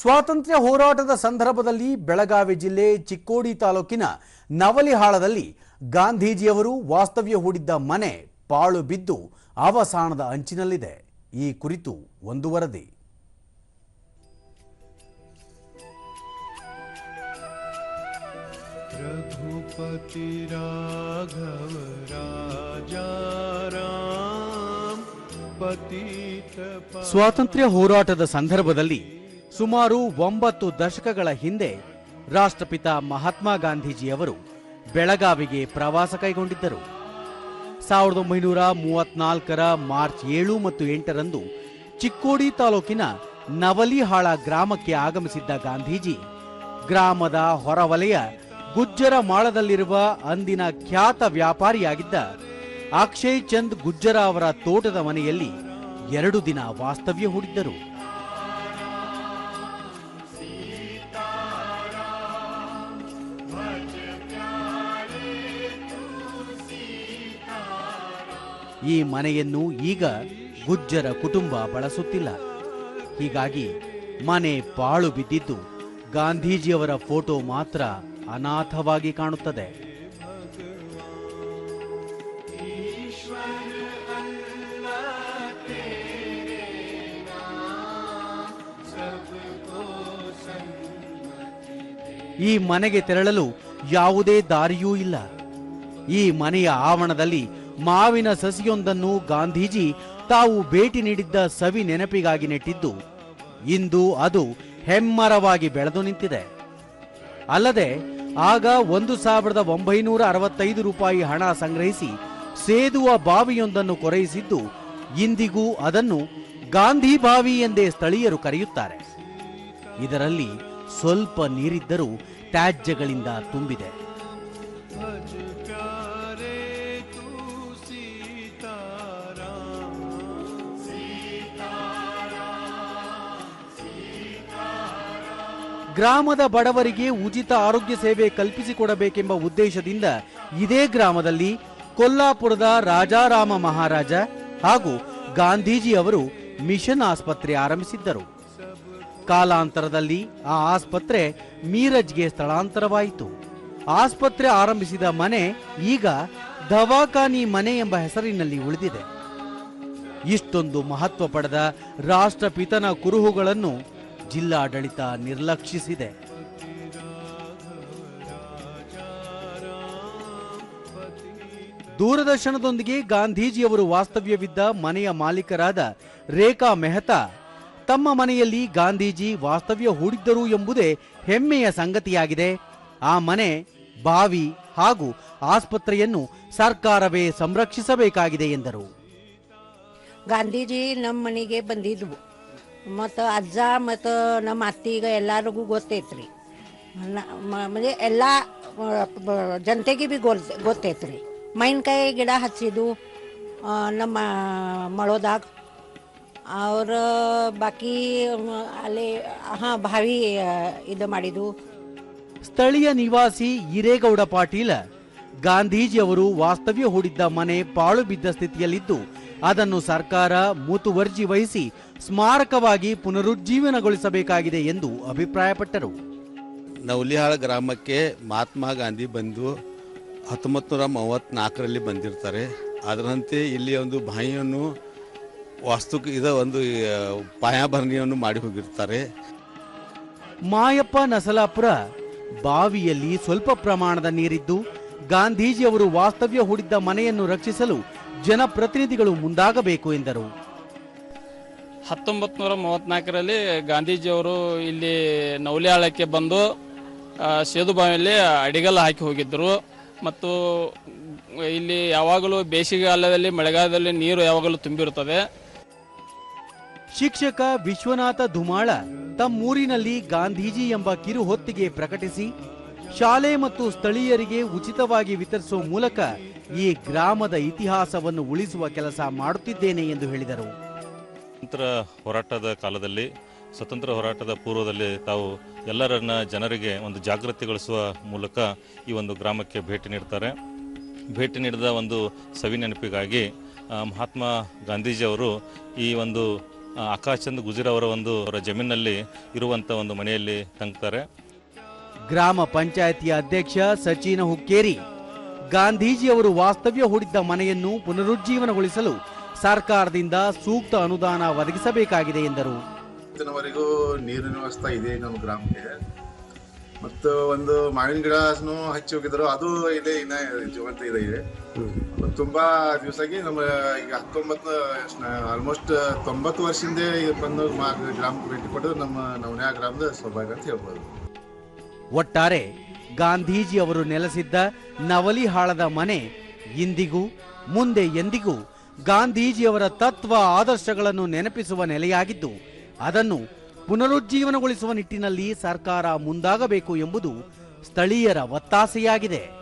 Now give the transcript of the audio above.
ಸ್ವಾತಂತ್ರ್ಯ ಹೋರಾಟದ ಸಂದರ್ಭದಲ್ಲಿ ಬೆಳಗಾವಿ ಜಿಲ್ಲೆ ಚಿಕ್ಕೋಡಿ ತಾಲೂಕಿನ ನವಲಿಹಾಳದಲ್ಲಿ ಗಾಂಧೀಜಿಯವರು ವಾಸ್ತವ್ಯ ಹೂಡಿದ್ದ ಮನೆ ಪಾಳು ಬಿದ್ದು ಅವಸಾನದ ಅಂಚಿನಲ್ಲಿದೆ. ಈ ಕುರಿತು ಒಂದು ವರದಿ. ರಘುಪತಿ ರಾಘವ ಸ್ವಾತಂತ್ರ್ಯ ಹೋರಾಟದ ಸಂದರ್ಭದಲ್ಲಿ ಸುಮಾರು ಒಂಬತ್ತು ದಶಕಗಳ ಹಿಂದೆ ರಾಷ್ಟ್ರಪಿತ ಮಹಾತ್ಮ ಗಾಂಧೀಜಿಯವರು ಬೆಳಗಾವಿಗೆ ಪ್ರವಾಸ ಕೈಗೊಂಡಿದ್ದರು. ಸಾವಿರದ ಒಂಬೈನೂರ ಮೂವತ್ನಾಲ್ಕರ ಮಾರ್ಚ್ ಏಳು ಮತ್ತು ಎಂಟರಂದು ಚಿಕ್ಕೋಡಿ ತಾಲೂಕಿನ ನವಲಿಹಾಳ ಗ್ರಾಮಕ್ಕೆ ಆಗಮಿಸಿದ್ದ ಗಾಂಧೀಜಿ, ಗ್ರಾಮದ ಹೊರವಲಯ ಗುಜ್ಜರ ಮಾಳದಲ್ಲಿರುವ ಅಂದಿನ ಖ್ಯಾತ ವ್ಯಾಪಾರಿಯಾಗಿದ್ದ ಅಕ್ಷಯ್ ಚಂದ್ ಗುಜ್ಜರ ಅವರ ತೋಟದ ಮನೆಯಲ್ಲಿ ಎರಡು ದಿನ ವಾಸ್ತವ್ಯ ಹೂಡಿದ್ದರು. ಈ ಮನೆಯನ್ನು ಈಗ ಗುಜ್ಜರ ಕುಟುಂಬ ಬಳಸುತ್ತಿಲ್ಲ. ಹೀಗಾಗಿ ಮನೆ ಪಾಳು ಬಿದ್ದಿದ್ದು ಗಾಂಧೀಜಿಯವರ ಫೋಟೋ ಮಾತ್ರ ಅನಾಥವಾಗಿ ಕಾಣುತ್ತದೆ. ಈ ಮನೆಗೆ ತೆರಳಲು ಯಾವುದೇ ದಾರಿಯೂ ಇಲ್ಲ. ಈ ಮನೆಯ ಆವರಣದಲ್ಲಿ ಮಾವಿನ ಸಸಿಯೊಂದನ್ನು ಗಾಂಧೀಜಿ ತಾವು ಭೇಟಿ ನೀಡಿದ್ದ ಸವಿ ನೆನಪಿಗಾಗಿ ನೆಟ್ಟಿದ್ದು. ಇಂದು ಅದು ಹೆಮ್ಮರವಾಗಿ ಬೆಳೆದು ನಿಂತಿದೆ. ಅಲ್ಲದೆ, ಆಗ ಒಂದು ಸಾವಿರದ ಒಂಬೈನೂರ ಅರವತ್ತೈದು ರೂಪಾಯಿ ಹಣ ಸಂಗ್ರಹಿಸಿ ಸೇದುವ ಬಾವಿಯೊಂದನ್ನು ಕೊರೆಯಿಸಿದ್ದು, ಇಂದಿಗೂ ಅದನ್ನು ಗಾಂಧಿ ಬಾವಿ ಎಂದೇ ಸ್ಥಳೀಯರು ಕರೆಯುತ್ತಾರೆ. ಇದರಲ್ಲಿ ಸ್ವಲ್ಪ ನೀರಿದ್ದರೂ ತ್ಯಾಜ್ಯಗಳಿಂದ ತುಂಬಿದೆ. ಗ್ರಾಮದ ಬಡವರಿಗೆ ಉಚಿತ ಆರೋಗ್ಯ ಸೇವೆ ಕಲ್ಪಿಸಿಕೊಡಬೇಕೆಂಬ ಉದ್ದೇಶದಿಂದ ಇದೇ ಗ್ರಾಮದಲ್ಲಿ ಕೊಲ್ಲಾಪುರದ ರಾಜಾರಾಮ ಮಹಾರಾಜ ಹಾಗೂ ಗಾಂಧೀಜಿ ಅವರು ಮಿಷನ್ ಆಸ್ಪತ್ರೆ ಆರಂಭಿಸಿದ್ದರು. ಕಾಲಾಂತರದಲ್ಲಿ ಆ ಆಸ್ಪತ್ರೆ ಮೀರಜ್ಗೆ ಸ್ಥಳಾಂತರವಾಯಿತು. ಆಸ್ಪತ್ರೆ ಆರಂಭಿಸಿದ ಮನೆ ಈಗ ದವಾಖಾನಿ ಮನೆ ಎಂಬ ಹೆಸರಿನಲ್ಲಿ ಉಳಿದಿದೆ. ಇಷ್ಟೊಂದು ಮಹತ್ವ ಪಡೆದ ರಾಷ್ಟ್ರಪಿತನ ಕುರುಹುಗಳನ್ನು ಜಿಲ್ಲಾಡಳಿತ ನಿರ್ಲಕ್ಷಿಸಿದೆ. ದೂರದರ್ಶನದೊಂದಿಗೆ ಗಾಂಧೀಜಿಯವರು ವಾಸ್ತವ್ಯವಿದ್ದ ಮನೆಯ ಮಾಲೀಕರಾದ ರೇಖಾ ಮೆಹ್ತಾ ತಮ್ಮ ಮನೆಯಲ್ಲಿ ಗಾಂಧೀಜಿ ವಾಸ್ತವ್ಯ ಹೂಡಿದ್ದರು ಎಂಬುದೇ ಹೆಮ್ಮೆಯ ಸಂಗತಿಯಾಗಿದೆ. ಆ ಮನೆ, ಬಾವಿ ಹಾಗೂ ಆಸ್ಪತ್ರೆಯನ್ನು ಸರ್ಕಾರವೇ ಸಂರಕ್ಷಿಸಬೇಕಾಗಿದೆ ಎಂದರು. ಗಾಂಧೀಜಿ ನಮ್ಮ ಮನೆಗೆ ಬಂದಿದ್ವು. ಮತ್ತು ಅಜ್ಜ ಮತ್ತು ನಮ್ಮ ಅತ್ತಿಗೆ ಎಲ್ಲರಿಗೂ ಗೊತ್ತೈತ್ರಿ ನ- ಮ- म्हणजे ಎಲ್ಲ ಜನತೆಗೆ ಬಿ ಗೊಲ್ ಗೊತ್ತೈತ್ರಿ ಮಾವಿನಕಾಯಿ ಗಿಡ ಹಚ್ಚಿದ್ದು ಆ, ನಮ್ಮ ಮಳೋದಾಗ ಅವ್ರ ಬಾಕಿ ಮ, ಅಲ್ಲಿ ಹಾಂ ಬಾವಿ ಆ, ಇದು ಮಾಡಿದ್ದು ಸ್ಥಳೀಯ ನಿವಾಸಿ ಹಿರೇಗೌಡ ಪಾಟೀಲ ಗಾಂಧೀಜಿಯವರು ವಾಸ್ತವ್ಯ ಹೂಡಿದ್ದ ಮನೆ ಪಾಳು ಬಿದ್ದ ಸ್ಥಿತಿಯಲ್ಲಿದ್ದು ಅದನ್ನು ಸರ್ಕಾರ ಮುತುವರ್ಜಿ ವಹಿಸಿ ಸ್ಮಾರಕವಾಗಿ ಪುನರುಜ್ಜೀವನಗೊಳಿಸಬೇಕಾಗಿದೆ ಎಂದು ಅಭಿಪ್ರಾಯಪಟ್ಟರು. ನವಲಿಹಾಳ ಗ್ರಾಮಕ್ಕೆ ಮಹಾತ್ಮ ಗಾಂಧಿ ಬಂದು ಹತ್ತೊಂಬತ್ತು ನೂರ ಮೂವತ್ತ್ನಾಲ್ಕರಲ್ಲಿ ಬಂದಿರ್ತಾರೆ. ಅದರಂತೆ ಇಲ್ಲಿ ಒಂದು ಬಾಯಿಯನ್ನು ವಾಸ್ತು ಇದ ಒಂದು ಪಾಯಾಭರಣಿಯನ್ನು ಮಾಡಿ ಹೋಗಿರ್ತಾರೆ. ಮಾಯಪ್ಪ ನಸಲಾಪುರ ಬಾವಿಯಲ್ಲಿ ಸ್ವಲ್ಪ ಪ್ರಮಾಣದ ನೀರಿದ್ದು ಗಾಂಧೀಜಿಯವರು ವಾಸ್ತವ್ಯ ಹೂಡಿದ್ದ ಮನೆಯನ್ನು ರಕ್ಷಿಸಲು ಜನಪ್ರತಿನಿಧಿಗಳು ಮುಂದಾಗಬೇಕು ಎಂದರು. ಹತ್ತೊಂಬತ್ತು ನೂರ ಮೂವತ್ನಾಲ್ಕರಲ್ಲಿ ಗಾಂಧೀಜಿಯವರು ಇಲ್ಲಿ ನವಲಿಯಾಳಕ್ಕೆ ಬಂದು ಸೇದುಬಾವಿಯಲ್ಲಿ ಅಡಿಗಲ್ಲ ಹಾಕಿ ಹೋಗಿದ್ದರು. ಮತ್ತು ಇಲ್ಲಿ ಯಾವಾಗಲೂ ಬೇಸಿಗೆಗಾಲದಲ್ಲಿ ಮಳೆಗಾಲದಲ್ಲಿ ನೀರು ಯಾವಾಗಲೂ ತುಂಬಿರುತ್ತದೆ. ಶಿಕ್ಷಕ ವಿಶ್ವನಾಥ ಧುಮಾಳ ತಮ್ಮೂರಿನಲ್ಲಿ ಗಾಂಧೀಜಿ ಎಂಬ ಕಿರು ಹೊತ್ತಿಗೆ ಪ್ರಕಟಿಸಿ ಶಾಲೆ ಮತ್ತು ಸ್ಥಳೀಯರಿಗೆ ಉಚಿತವಾಗಿ ವಿತರಿಸುವ ಮೂಲಕ ಈ ಗ್ರಾಮದ ಇತಿಹಾಸವನ್ನು ಉಳಿಸುವ ಕೆಲಸ ಮಾಡುತ್ತಿದ್ದೇನೆ ಎಂದು ಹೇಳಿದರು. ಸ್ವತಂತ್ರ ಹೋರಾಟದ ಕಾಲದಲ್ಲಿ, ಸ್ವತಂತ್ರ ಹೋರಾಟದ ಪೂರ್ವದಲ್ಲಿ ತಾವು ಎಲ್ಲರನ್ನ ಜನರಿಗೆ ಒಂದು ಜಾಗೃತಿಗೊಳಿಸುವ ಮೂಲಕ ಈ ಒಂದು ಗ್ರಾಮಕ್ಕೆ ಭೇಟಿ ನೀಡ್ತಾರೆ. ಭೇಟಿ ನೀಡಿದ ಒಂದು ಸವಿ ನೆನಪಿಗಾಗಿ ಮಹಾತ್ಮ ಗಾಂಧೀಜಿಯವರು ಈ ಒಂದು ಆಕಾಶ್ ಚಂದ್ ಗುಜರ್ ಅವರ ಒಂದು ಅವರ ಜಮೀನಲ್ಲಿ ಇರುವಂಥ ಒಂದು ಮನೆಯಲ್ಲಿ ತಂಗ್ತಾರೆ. ಗ್ರಾಮ ಪಂಚಾಯತಿಯ ಅಧ್ಯಕ್ಷ ಸಚಿನ ಹುಕ್ಕೇರಿ. ಗಾಂಧೀಜಿಯವರು ವಾಸ್ತವ್ಯ ಹೂಡಿದ್ದ ಮನೆಯನ್ನು ಪುನರುಜ್ಜೀವನಗೊಳಿಸಲು ಸರ್ಕಾರದಿಂದ ಸೂಕ್ತ ಅನುದಾನ ಒದಗಿಸಬೇಕಾಗಿದೆ ಎಂದರು. ಇವತ್ತಿನವರೆಗೂ ನೀರಿನ ವ್ಯವಸ್ಥೆ ಇದೆ ನಮ್ಮ ಗ್ರಾಮಕ್ಕೆ. ಮತ್ತು ಒಂದು ಮಾವಿನ ಗಿಡನು ಹಚ್ಚಿ ಹೋಗಿದ್ರು ಅದು ಇದೆ, ಇನ್ನ ಜೀವಂತ ಇದೆ ಇದೆ. ತುಂಬಾ ದಿವಸಾಗಿ ನಮ್ಮ ಈಗ ಹತ್ತೊಂಬತ್ತು ಆಲ್ಮೋಸ್ಟ್ ತೊಂಬತ್ತು ವರ್ಷದಿಂದ ಬಂದು ಗ್ರಾಮಕ್ಕೆ ಭೇಟಿ ಕೊಟ್ಟು ನಮ್ಮ ನವನ್ಯಾ ಗ್ರಾಮದ ಸೌಭಾಗ್ಯ ಅಂತ ಹೇಳ್ಬೋದು. ಒಟ್ಟಾರೆ ಗಾಂಧೀಜಿ ಅವರು ನೆಲೆಸಿದ್ದ ನವಲಿಹಾಳದ ಮನೆ ಇಂದಿಗೂ, ಮುಂದೆ ಎಂದಿಗೂ ಗಾಂಧೀಜಿಯವರ ತತ್ವ ಆದರ್ಶಗಳನ್ನು ನೆನಪಿಸುವ ನೆಲೆಯಾಗಿದ್ದು, ಅದನ್ನು ಪುನರುಜ್ಜೀವನಗೊಳಿಸುವ ನಿಟ್ಟಿನಲ್ಲಿ ಸರ್ಕಾರ ಮುಂದಾಗಬೇಕು ಎಂಬುದು ಸ್ಥಳೀಯರ ಒತ್ತಾಸೆಯಾಗಿದೆ.